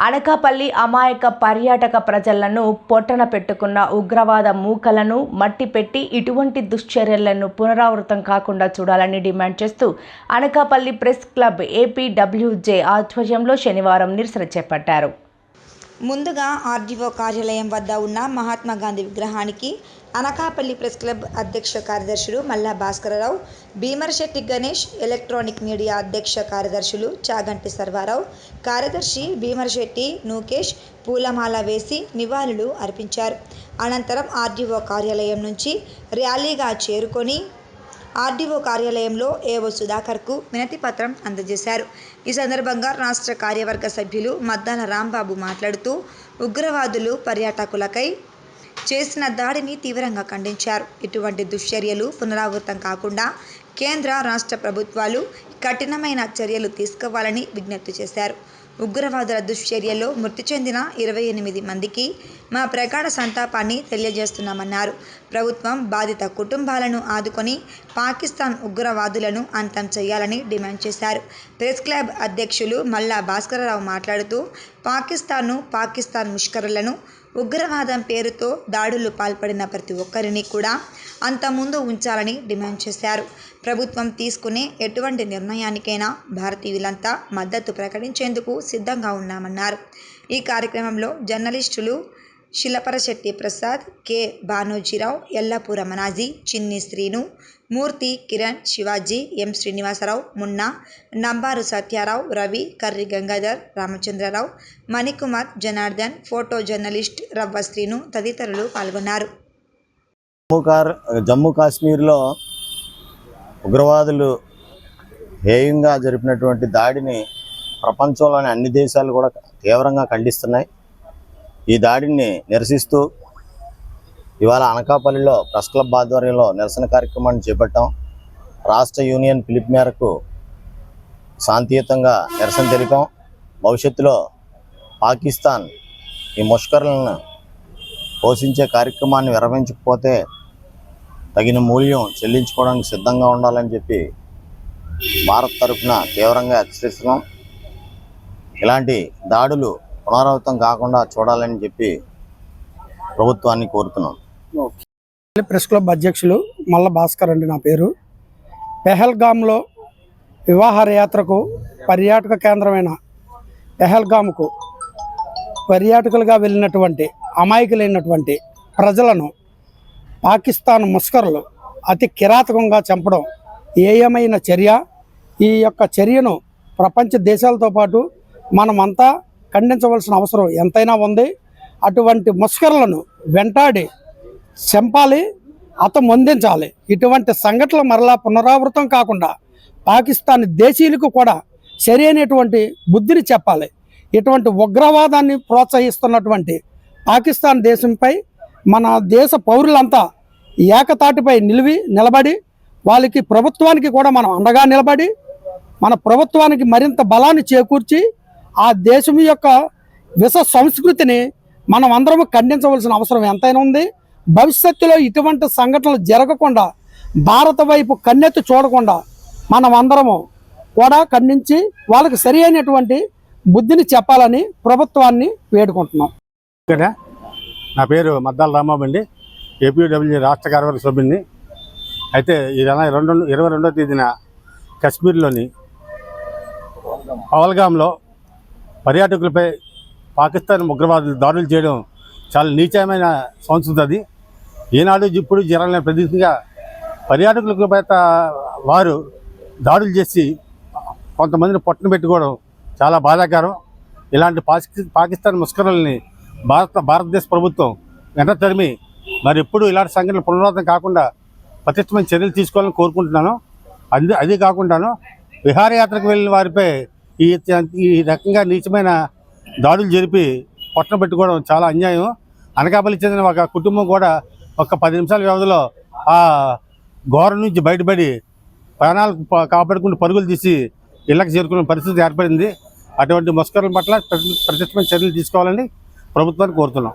అనకాపల్లి అమాయక పర్యాటక ప్రజలను పొట్టన పెట్టుకున్న ఉగ్రవాద మూకలను మట్టి పెట్టి ఇటువంటి దుశ్చర్యలను పునరావృతం కాకుండా చూడాలని డిమాండ్ చేస్తూ అనకాపల్లి ప్రెస్ క్లబ్ ఏపీడబ్ల్యూజే ఆధ్వర్యంలో శనివారం నిరసన చేపట్టారు. ముందుగా ఆర్డీఓ కార్యాలయం వద్ద ఉన్న మహాత్మా గాంధీ విగ్రహానికి అనకాపల్లి ప్రెస్ క్లబ్ అధ్యక్ష కార్యదర్శులు మల్లా భాస్కరరావు భీమరశెట్టి గణేష్ ఎలక్ట్రానిక్ మీడియా అధ్యక్ష కార్యదర్శులు చాగంటి సర్వారావు కార్యదర్శి భీమరశెట్టి నూకేష్ పూలమాల వేసి నివాళులు అర్పించారు. అనంతరం ఆర్డీఓ కార్యాలయం నుంచి ర్యాలీగా చేరుకొని ఆర్డీఓ కార్యాలయంలో ఏవో సుధాకర్కు వినతి పత్రం అందజేశారు. ఈ సందర్భంగా రాష్ట్ర కార్యవర్గ సభ్యులు మద్దాల రాంబాబు మాట్లాడుతూ ఉగ్రవాదులు పర్యాటకులకై చేసిన దాడిని తీవ్రంగా ఖండించారు. ఇటువంటి దుశ్చర్యలు పునరావృతం కాకుండా కేంద్ర రాష్ట్ర ప్రభుత్వాలు కఠినమైన చర్యలు తీసుకోవాలని విజ్ఞప్తి చేశారు. ఉగ్రవాదుల దుశ్చర్యలో మృతి చెందిన ఇరవై ఎనిమిది మందికి మా ప్రగాఢ సంతాపాన్ని తెలియజేస్తున్నామన్నారు. ప్రభుత్వం బాధిత కుటుంబాలను ఆదుకొని పాకిస్తాన్ ఉగ్రవాదులను అంతం చేయాలని డిమాండ్ చేశారు. ప్రెస్ క్లబ్ అధ్యక్షులు మల్లా భాస్కరరావు మాట్లాడుతూ పాకిస్తాన్ను పాకిస్తాన్ ముష్కరులను ఉగ్రవాదం పేరుతో దాడులు పాల్పడిన ప్రతి ఒక్కరిని కూడా అంతముందు ఉంచాలని డిమాండ్ చేశారు. ప్రభుత్వం తీసుకునే ఎటువంటి నిర్ణయానికైనా భారతీయులంతా మద్దతు ప్రకటించేందుకు సిద్ధంగా ఉన్నామన్నారు. ఈ కార్యక్రమంలో జర్నలిస్టులు Silaparasetti Prasad K. Bhanojirao Ellapu Ramanaji Chinni Srinu Murthy Kiran Shivaji M. Srinivasarao Munna Nambaru Satyarao Ravi Karri Gangadhar Ramachandrarao Manikumar Janardhan photo journalist Ravva Srinu తదితరులు పాల్గొన్నారు. జమ్మూ కాశ్మీర్లో ఉగ్రవాదులు హేయంగా జరిపినటువంటి దాడిని ప్రపంచంలోని అన్ని దేశాలు కూడా తీవ్రంగా ఖండిస్తున్నాయి. ఈ దాడిని నిరసిస్తూ ఇవాళ అనకాపల్లిలో ప్రెస్ క్లబ్ ఆధ్వర్యంలో నిరసన కార్యక్రమాన్ని చేపట్టాం. రాష్ట్ర యూనియన్ పిలుపు మేరకు శాంతియుతంగా నిరసన తెలిపాం. భవిష్యత్తులో పాకిస్తాన్ ఈ ముష్కరులను పోషించే కార్యక్రమాన్ని విరమించకపోతే తగిన మూల్యం చెల్లించుకోవడానికి సిద్ధంగా ఉండాలని చెప్పి భారత్ తరఫున తీవ్రంగా హెచ్చరిస్తున్నాం. ఇలాంటి దాడులు పునరావృతం కాకుండా చూడాలని చెప్పి ప్రభుత్వాన్ని కోరుతున్నాం. ప్రెస్ క్లబ్ అధ్యక్షులు మల్ల భాస్కర్ అండి నా పేరు. పెహల్గామ్లో వివాహయాత్రకు పర్యాటక కేంద్రమైన పెహల్గామ్కు పర్యాటకులుగా వెళ్ళినటువంటి అమాయకులైనటువంటి ప్రజలను పాకిస్తాన్ ముస్కరులు అతి కిరాతకంగా చంపడం ఏయమైన చర్య. ఈ యొక్క చర్యను ప్రపంచ దేశాలతో పాటు మనమంతా ఖండించవలసిన అవసరం ఎంతైనా ఉంది. అటువంటి ముస్కరులను వెంటాడి చంపాలి అందించాలి ఇటువంటి సంఘటనలు మరలా పునరావృతం కాకుండా పాకిస్తాన్ దేశీయులకు కూడా సరైనటువంటి బుద్ధిని చెప్పాలి. ఇటువంటి ఉగ్రవాదాన్ని ప్రోత్సహిస్తున్నటువంటి పాకిస్తాన్ దేశంపై మన దేశ పౌరులంతా ఏకతాటిపై నిలివి నిలబడి వాళ్ళకి ప్రభుత్వానికి కూడా మనం అండగా నిలబడి మన ప్రభుత్వానికి మరింత బలాన్ని చేకూర్చి ఆ దేశం యొక్క విష సంస్కృతిని మనం అందరం ఖండించవలసిన అవసరం ఎంతైనా ఉంది. భవిష్యత్తులో ఇటువంటి సంఘటనలు జరగకుండా భారత వైపు కన్నెత్తి చూడకుండా మనం అందరము కూడా ఖండించి వాళ్ళకి సరి అయినటువంటి బుద్ధిని చెప్పాలని ప్రభుత్వాన్ని వేడుకుంటున్నాం. ఇక్కడ నా పేరు మద్దాల రాంబాబు అండి. ఏపీడబ్ల్యూ రాష్ట్ర కార్యవర్గ సభ్యుని అయితే ఈ నెల రెండు ఇరవై రెండవ తేదీన కశ్మీర్లోని పవల్గామ్లో పర్యాటకులపై పాకిస్తాన్ ఉగ్రవాదులు దాడులు చేయడం చాలా నీచమైన సంస్కృతి అది. ఈనాడు ఇప్పుడు జరగలేని ప్రదేశంగా పర్యాటకులకు పైత వారు దాడులు చేసి కొంతమందిని పొట్టన పెట్టుకోవడం చాలా బాధాకరం. ఇలాంటి పాకి పాకిస్తాన్ ముస్కరుల్ని భారత భారతదేశ ప్రభుత్వం వెంట తరిమి మరి ఎప్పుడు ఇలాంటి సంఘటనలు పునరావృతం కాకుండా పటిష్టమైన చర్యలు తీసుకోవాలని కోరుకుంటున్నాను. అది అది కాకుండాను విహారయాత్రకు వెళ్ళిన వారిపై ఈ ఈ రకంగా నీచమైన దాడులు జరిపి పొట్టన పెట్టుకోవడం చాలా అన్యాయం. అనకాపల్లి చెందిన ఒక కుటుంబం కూడా ఒక పది నిమిషాల వ్యవధిలో ఆ ఘోర నుంచి బయటపడి ప్రాణాలు కాపాడుకుంటూ పరుగులు తీసి ఇళ్ళకి చేరుకునే పరిస్థితి ఏర్పడింది. అటువంటి ముస్కరుల పట్ల ప్రతిష్టమైన చర్యలు తీసుకోవాలని ప్రభుత్వాన్ని కోరుతున్నాం.